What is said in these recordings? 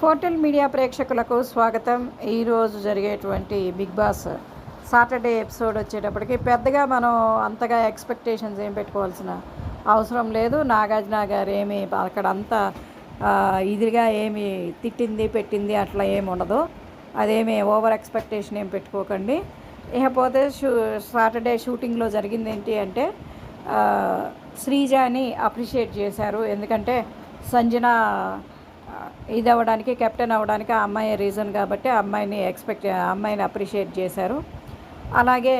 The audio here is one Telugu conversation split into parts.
ఫోర్టెల్ మీడియా ప్రేక్షకులకు స్వాగతం. ఈరోజు జరిగేటువంటి బిగ్ బాస్ సాటర్డే ఎపిసోడ్ వచ్చేటప్పటికి పెద్దగా మనం అంతగా ఎక్స్పెక్టేషన్స్ ఏం పెట్టుకోవాల్సిన అవసరం లేదు. నాగార్జున గారు ఏమి అక్కడ అంతా ఇదిగా ఏమి తిట్టింది పెట్టింది అట్లా ఏమి ఉండదు. అదేమి ఓవర్ ఎక్స్పెక్టేషన్ ఏం పెట్టుకోకండి. ఇకపోతే షూ సాటర్డే షూటింగ్లో జరిగింది ఏంటి అంటే శ్రీజాని అప్రిషియేట్ చేశారు. ఎందుకంటే సంజన ఇది అవ్వడానికి కెప్టెన్ అవ్వడానికి ఆ అమ్మాయి రీజన్ కాబట్టి ఆ అమ్మాయిని ఎక్స్పెక్ట్ అమ్మాయిని అప్రిషియేట్ చేశారు. అలాగే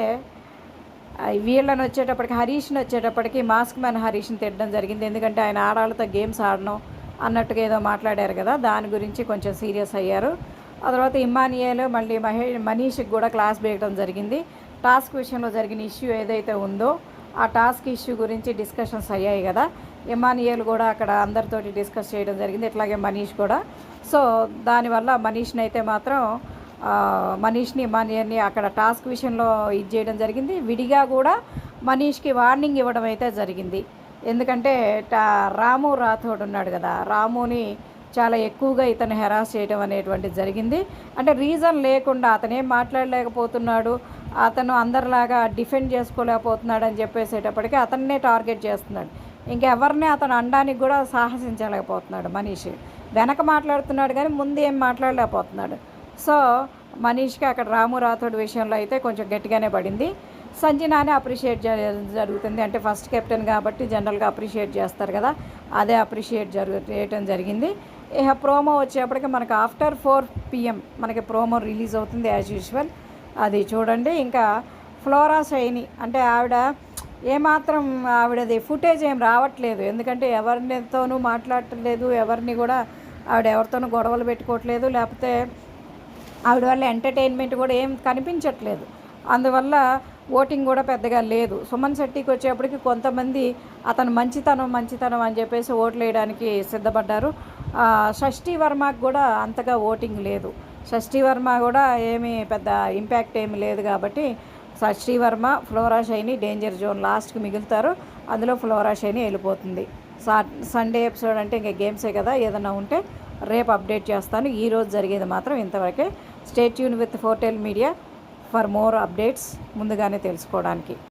వీళ్ళని వచ్చేటప్పటికి హరీష్ని వచ్చేటప్పటికి మాస్క్ మ్యాన్ హరీష్ని తిట్టడం జరిగింది. ఎందుకంటే ఆయన ఆడాలతో గేమ్స్ ఆడడం అన్నట్టుగా ఏదో మాట్లాడారు కదా దాని గురించి కొంచెం సీరియస్ అయ్యారు. ఆ తర్వాత ఇమ్మానియేలు మళ్ళీ మహే మనీష్కి కూడా క్లాస్ వేయడం జరిగింది. టాస్క్ విషయంలో జరిగిన ఇష్యూ ఏదైతే ఉందో ఆ టాస్క్ ఇష్యూ గురించి డిస్కషన్స్ అయ్యాయి కదా. ఇమానియల్ కూడా అక్కడ అందరితోటి డిస్కస్ చేయడం జరిగింది ఇట్లాగే మనీష్ కూడా. సో దానివల్ల మనీష్ని అయితే మాత్రం మనీష్ని ఇమానియల్ని అక్కడ టాస్క్ విషయంలో ఇది చేయడం జరిగింది. విడిగా కూడా మనీష్కి వార్నింగ్ ఇవ్వడం అయితే జరిగింది. ఎందుకంటే టా రాము రాథోడ్ ఉన్నాడు కదా రాముని చాలా ఎక్కువగా ఇతను హెరాస్ చేయడం అనేటువంటిది జరిగింది. అంటే రీజన్ లేకుండా అతనేం మాట్లాడలేకపోతున్నాడు అతను అందరిలాగా డిఫెండ్ చేసుకోలేకపోతున్నాడు అని చెప్పేసేటప్పటికీ అతన్నే టార్గెట్ చేస్తున్నాడు. ఇంకెవరిని అతను అనడానికి కూడా సాహసించలేకపోతున్నాడు మనీష్. వెనక మాట్లాడుతున్నాడు కానీ ముందు ఏం మాట్లాడలేకపోతున్నాడు. సో మనీష్కి అక్కడ రాము రాథోడ్ విషయంలో అయితే కొంచెం గట్టిగానే పడింది. సంజనానే అప్రిషియేట్ జరుగుతుంది. అంటే ఫస్ట్ కెప్టెన్ కాబట్టి జనరల్గా అప్రిషియేట్ చేస్తారు కదా అదే అప్రిషియేట్ జరుగు చేయటం జరిగింది. ఇక ప్రోమో వచ్చేప్పటికి మనకు ఆఫ్టర్ ఫోర్ పిఎం మనకి ప్రోమో రిలీజ్ అవుతుంది యాజ్ యూజువల్. అది చూడండి. ఇంకా ఫ్లోరా శైని అంటే ఆవిడ ఏమాత్రం ఆవిడది ఫుటేజ్ ఏం రావట్లేదు. ఎందుకంటే ఎవరితోనూ మాట్లాడట్లేదు ఎవరిని కూడా ఆవిడ ఎవరితోనూ గొడవలు పెట్టుకోవట్లేదు లేకపోతే ఆవిడ వల్ల ఎంటర్టైన్మెంట్ కూడా ఏం కనిపించట్లేదు. అందువల్ల ఓటింగ్ కూడా పెద్దగా లేదు. సుమన్ శెట్టికి వచ్చేప్పటికి కొంతమంది అతను మంచితనం మంచితనం అని చెప్పేసి ఓట్లు వేయడానికి సిద్ధపడ్డారు. షష్ఠీ వర్మకు కూడా అంతగా ఓటింగ్ లేదు. షష్ఠీ వర్మ కూడా ఏమీ పెద్ద ఇంపాక్ట్ ఏమి లేదు కాబట్టి Srivarma Flora Saini danger zone లాస్ట్కి మిగులుతారు. అందులో ఫ్లోరా షైని వెళ్ళిపోతుంది సా సండే ఎపిసోడ్ అంటే ఇంకా గేమ్సే కదా ఏదైనా ఉంటే రేపు అప్డేట్ చేస్తాను. ఈ రోజు జరిగేది మాత్రం ఇంతవరకే. State Yoon with Fortell media for more updates ముందుగానే తెలుసుకోవడానికి.